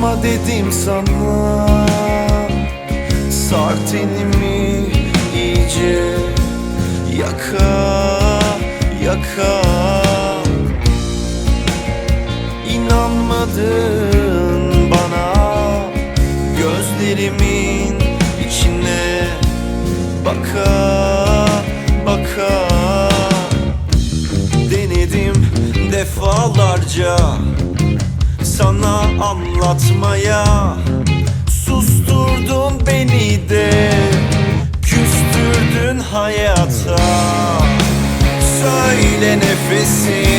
Durma dedim sana. Sar tenimi iyice Yaka yaka. İnanmadın bana. Gözlerimin içine Baka baka. Denedim defalarca sana anlatmaya. Susturdun beni de Küstürdün hayata. Söyle nefesim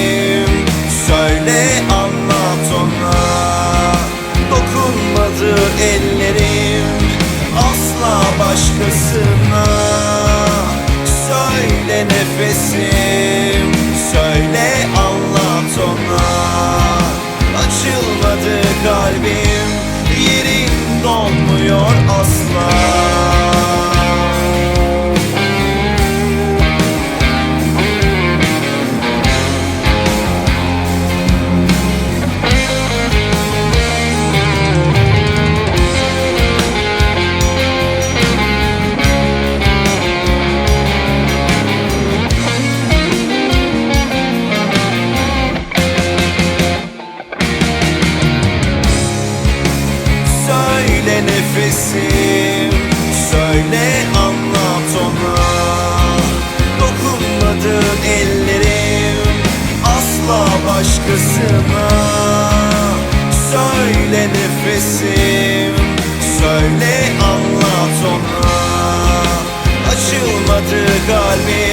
başkasına Söyle nefesim Söyle anlat ona. Açılmadı kalbim